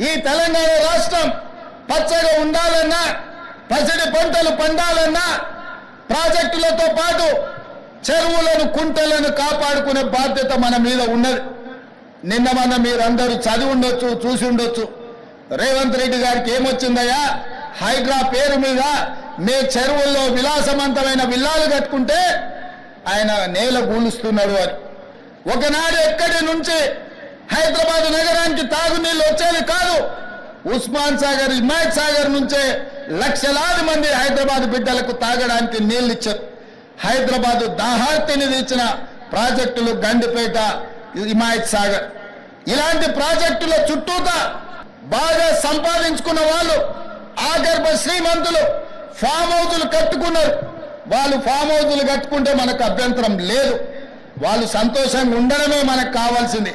ఈ తెలంగాణ రాష్ట్రం పచ్చగా ఉండాలన్నా పచ్చడి పంటలు పండాలన్నా ప్రాజెక్టులతో పాటు చెరువులను కుంటలను కాపాడుకునే బాధ్యత మన మీద ఉన్నది. నిన్న మన మీరందరూ చదివి ఉండొచ్చు చూసి ఉండొచ్చు. రేవంత్ రెడ్డి గారికి ఏమొచ్చిందయ్యా? హైడ్రా పేరు మీద మీ చెరువుల్లో విలాసవంతమైన విల్లాలు కట్టుకుంటే ఆయన నేల గూలుస్తున్నాడు అని. ఒకనాడు ఎక్కడి నుంచి హైదరాబాద్ నగరానికి తాగునీళ్ళు వచ్చేది కాదు. ఉస్మాన్ సాగర్ హిమాయత్ సాగర్ నుంచే లక్షలాది మంది హైదరాబాద్ బిడ్డలకు తాగడానికి నీళ్ళు ఇచ్చారు హైదరాబాద్ దాహార్తిని తీర్చిన ప్రాజెక్టులు గండిపేట హిమాయత్ సాగర్. ఇలాంటి ప్రాజెక్టుల చుట్టూతా బాగా సంపాదించుకున్న వాళ్ళు ఆగర్భ శ్రీమంతులు ఫామ్ హౌజులు కట్టుకున్నారు. వాళ్ళు ఫామ్ హౌజులు కట్టుకుంటే మనకు అభ్యంతరం లేదు. వాళ్ళు సంతోషంగా ఉండడమే మనకు కావాల్సింది.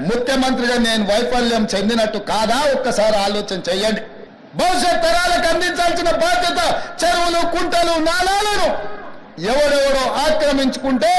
ముఖ్యమంత్రిగా నేను వైఫల్యం చెందినట్టు కాదా? ఒక్కసారి ఆలోచన చెయ్యండి భవిష్యత్ తరాలకు అందించాల్సిన బాధ్యత చెరువులు కుంటలు నాలాలను ఎవరెవరో ఆక్రమించుకుంటే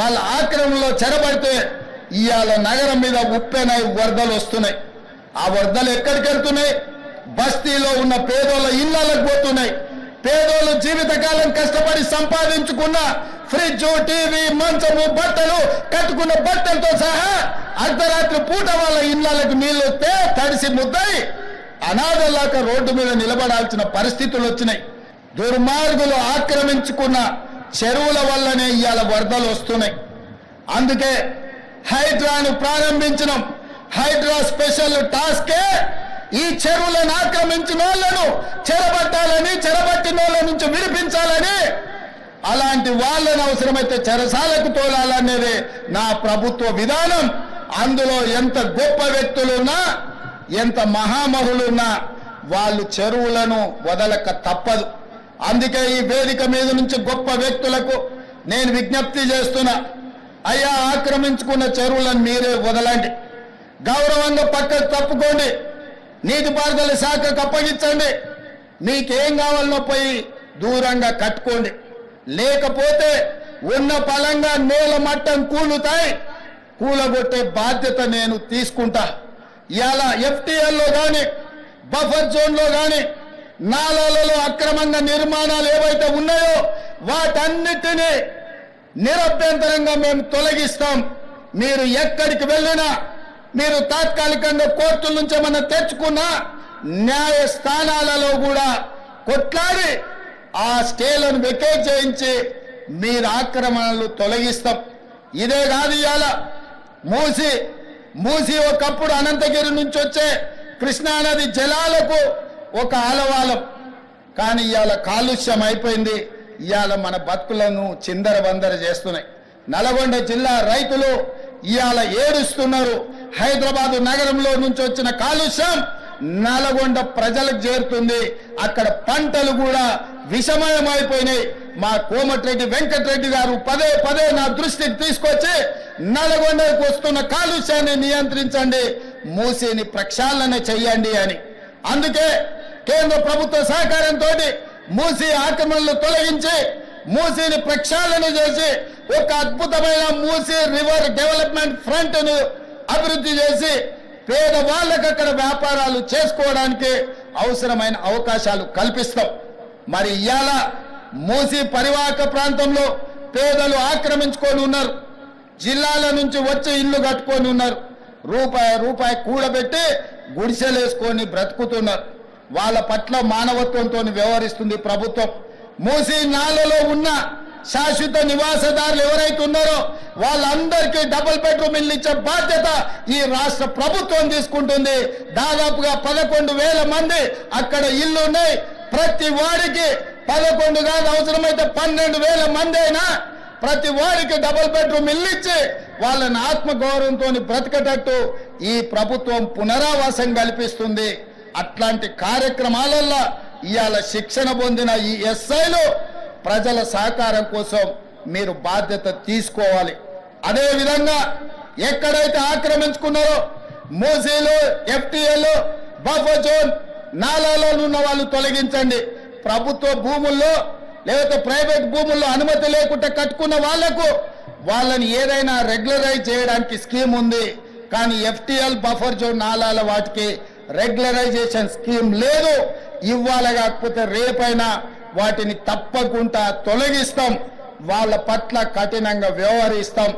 వాళ్ళ ఆక్రమణలో చెరబడితే ఇవాళ నగరం మీద ఉప్పెనై వరదలు వస్తున్నాయి. ఆ వరదలు ఎక్కడికి వెళ్తున్నాయి? బస్తీలో ఉన్న పేదోళ్ళ ఇళ్ళకు పోతున్నాయి. పేదోళ్ళు జీవితకాలం కష్టపడి సంపాదించుకున్న ఫ్రిడ్జ్ టీవీ మంచము బట్టలు కట్టుకున్న బట్టలతో సహా అర్ధరాత్రి పూట వాళ్ళ ఇళ్ళకు నీళ్ళు వస్తే తడిసి ముద్దయి అనాథలాక రోడ్డు మీద నిలబడాల్సిన పరిస్థితులు వచ్చినాయి. దుర్మార్గులు ఆక్రమించుకున్న చెరువుల వల్లనే ఇవాళ వరదలు వస్తున్నాయి. అందుకే హైడ్రాను ప్రారంభించడం హైడ్రా స్పెషల్ టాస్కే ఈ చెరువులను ఆక్రమించిన వాళ్ళను చెరబ చెరబట్టిన వాళ్ళ నుంచి విడిపించాలని అలాంటి వాళ్ళని అవసరమైతే చెరసాలకు తోలాలనేదే నా ప్రభుత్వ విధానం. అందులో ఎంత గొప్ప వ్యక్తులున్నా ఎంత మహామహులున్నా వాళ్ళు చెరువులను వదలక తప్పదు. అందుకే ఈ వేదిక మీద నుంచి గొప్ప వ్యక్తులకు నేను విజ్ఞప్తి చేస్తున్నా. అయ్యా ఆక్రమించుకున్న చెరువులను మీరే వదలండి. గౌరవంగా పక్కకు తప్పుకోండి. నీటిపారుదల శాఖకు అప్పగించండి. మీకేం కావాలనో పోయి దూరంగా కట్టుకోండి. లేకపోతే ఉన్న పలంగా నేల మట్టం కూలుతాయి. కూలగొట్టే బాధ్యత నేను తీసుకుంటా. ఇలా ఎఫ్టీఎల్లో కానీ బఫర్ జోన్లో కానీ నాలాలలో అక్రమంగా నిర్మాణాలు ఏవైతే ఉన్నాయో వాటన్నిటినీ నిరభ్యంతరంగా మేము తొలగిస్తాం. మీరు ఎక్కడికి వెళ్ళినా మీరు తాత్కాలికంగా కోర్టుల నుంచి ఏమన్నా తెచ్చుకున్నా న్యాయ స్థానాలలో కూడా కొట్లాడి ఆ స్టేలను వెకేట్ చేయించి మీరు ఆక్రమణలు తొలగిస్తాం. ఇదే కాదు ఇవాళ మూసి మూసి ఒకప్పుడు అనంతగిరి నుంచి వచ్చే కృష్ణానది జలాలకు ఒక ఆలవాలం. కానీ ఇవాళ కాలుష్యం అయిపోయింది. ఇవాళ మన బతుకులను చిందర బందర చేస్తున్నాయి. నల్గొండ జిల్లా రైతులు ఇవాళ ఏడుస్తున్నారు. హైదరాబాదు నగరంలో నుంచి వచ్చిన కాలుష్యం నల్గొండ ప్రజలకు చేరుతుంది. అక్కడ పంటలు కూడా విషమయమైపోయినాయి. మా కోమటిరెడ్డి వెంకటరెడ్డి గారు పదే పదే నా దృష్టికి తీసుకొచ్చి నల్గొండకు వస్తున్న కాలుష్యాన్ని నియంత్రించండి మూసిని ప్రక్షాళన చెయ్యండి అని. అందుకే కేంద్ర ప్రభుత్వ సహకారంతో మూసి ఆక్రమణలు తొలగించి మూసిని ప్రక్షాళన చేసి ఒక అద్భుతమైన మూసి రివర్ డెవలప్మెంట్ ఫ్రంట్ను అభివృద్ధి చేసి పేదవాళ్ళకి అక్కడ వ్యాపారాలు చేసుకోవడానికి అవసరమైన అవకాశాలు కల్పిస్తాం. మరి ఇవాళ మూసి పరివాహక ప్రాంతంలో పేదలు ఆక్రమించుకొని ఉన్నారు. జిల్లాల నుంచి వచ్చి ఇల్లు కట్టుకొని ఉన్నారు. రూపాయి రూపాయి కూడబెట్టి గుడిసెలేసుకొని బ్రతుకుతున్నారు. వాళ్ళ పట్ల మానవత్వంతో వ్యవహరిస్తుంది ప్రభుత్వం. మూసి నాలలో ఉన్న శాశ్వత నివాసదారులు ఎవరైతే ఉన్నారో వాళ్ళందరికీ డబుల్ బెడ్రూమ్ ఇల్లు ఇచ్చే బాధ్యత ఈ రాష్ట్ర ప్రభుత్వం తీసుకుంటుంది. దాదాపుగా పదకొండు వేల మంది అక్కడ ఇల్లు ఉన్నాయి. ప్రతి వాడికి పదకొండు కాదు అవసరమైతే పన్నెండు వేల మంది అయినా ప్రతి వాడికి డబుల్ బెడ్రూమ్ ఇల్లు ఇచ్చి వాళ్ళని ఆత్మగౌరవంతో బ్రతకటట్టు ఈ ప్రభుత్వం పునరావాసం కల్పిస్తుంది. అట్లాంటి కార్యక్రమాలల్లో ఇవాళ శిక్షణ పొందిన ఈ ఎస్ఐలు ప్రజల సహకారం కోసం మీరు బాధ్యత తీసుకోవాలి. అదే విధంగా ఎక్కడైతే ఆక్రమించుకున్నారో మూసీలు ఎఫ్టీఏలు బఫర్ జోన్ నాలాలో ఉన్న వాళ్ళు తొలగించండి. ప్రభుత్వ భూముల్లో లేకపోతే ప్రైవేట్ భూముల్లో అనుమతి లేకుండా కట్టుకున్న వాళ్ళకు వాళ్ళని ఏదైనా రెగ్యులరైజ్ చేయడానికి స్కీమ్ ఉంది. కానీ ఎఫ్టీఎల్ బఫర్ జోన్ నాలాల వాటికి రెగ్యులరైజేషన్ స్కీమ్ లేదు. ఇవ్వాలి కాకపోతే రేపైనా వాటిని తప్పకుండా తొలగిస్తాం. వాళ్ళ పట్ల కఠినంగా వ్యవహరిస్తాం.